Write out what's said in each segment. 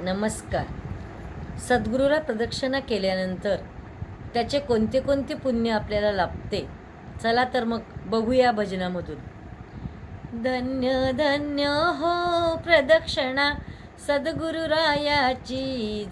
नमस्कार. सद्गुरूला प्रदक्षिणा केल्यानंतर त्याचे कोणते कोणते पुण्य आपल्याला लाभते? चला तर मग बघूया भजनामधून. धन्य धन्य हो प्रदक्षिणा. सद्गुरुरायाची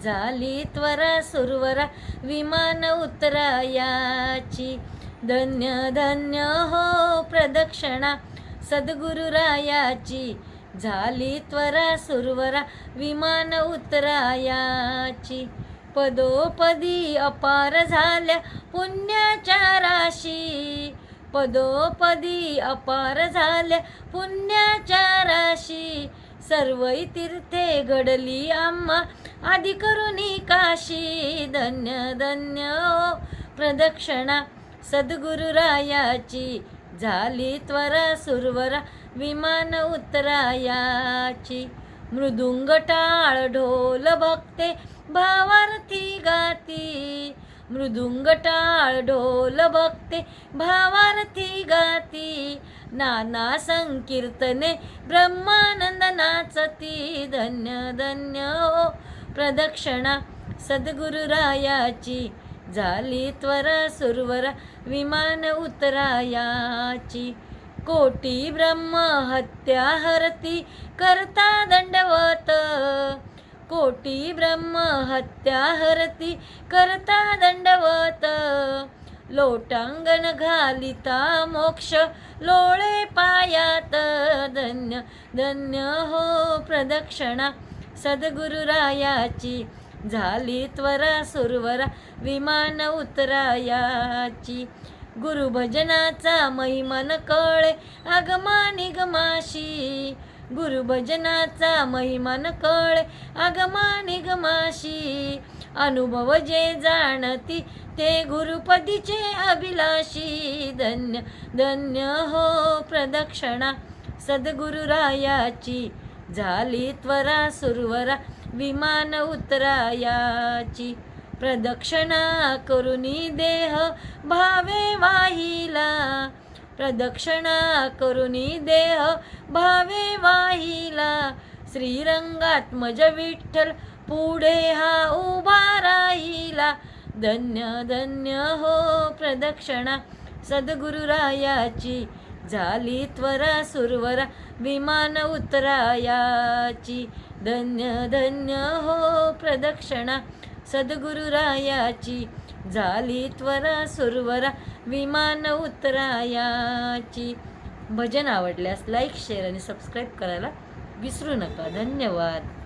झाली त्वरा सुरवरा विमान उतरायाची. धन्य धन्य हो प्रदक्षिणा. सद्गुरुरायाची झाली त्वरा सुरवरा विमान उतरायाची. पदोपदी अपार झाल्या पुण्याच्या राशी. पदोपदी अपार झाल्या पुण्याच्या राशी. सर्वई तीर्थे घडली आम्हा आधी करुणी काशी. धन्य धन्य प्रदक्षिणा प्रदक्षिणा सद्गुरुरायाची. झाली त्वरा सुरवरा विमान उतरायाची. मृदुंग टाळ ढोल भक्ते भावार्थी गाती. मृदुंग टाळ ढोल भक्ते भावार्थी गाती. नाना संकीर्तने ब्रह्मानंद नाचती. धन्य धन्य ओ प्रदक्षिणा. सद्गुरुरायाची झाली त्वरा सुरवरा. विमान उतरायाची. कोटी ब्रह्म हत्या हरती करता दंडवत. कोटी ब्रह्म हत्या हरती करता दंडवत. लोटांगण घालिता मोक्ष लोळे पायात. धन्य धन्य हो प्रदक्षिणा. सद्गुरुरायाची झाली त्वरा सुरवरा विमान उतरायाची. गुरुभजनाचा महिमन कळे. आगमा निगमाशी. गुरुभजनाचा महिमन कळे. आगमा निगमाशी. अनुभव जे जाणती ते गुरुपदीचे अभिलाषी. धन्य धन्य हो प्रदक्षिणा. सद्गुरुरायाची. झाली त्वरा सुरवरा. विमान उतरायाची. प्रदक्षिणा करुनी देह भावे वाहिला. प्रदक्षिणा करुनी देह भावे वाहिला. श्रीरंगात्मज विठ्ठल पुढे हा उभा राहिला. धन्य धन्य हो प्रदक्षिणा. सद्गुरुरायाची झाली त्वरा सुरवरा विमान उतरायाची. धन्य धन्य हो प्रदक्षिणा. सद्गुरुरायाची झाली त्वरा सुरवरा विमान उतरायाची. भजन आवडल्यास लाईक शेअर आणि सबस्क्राईब करायला विसरू नका. धन्यवाद.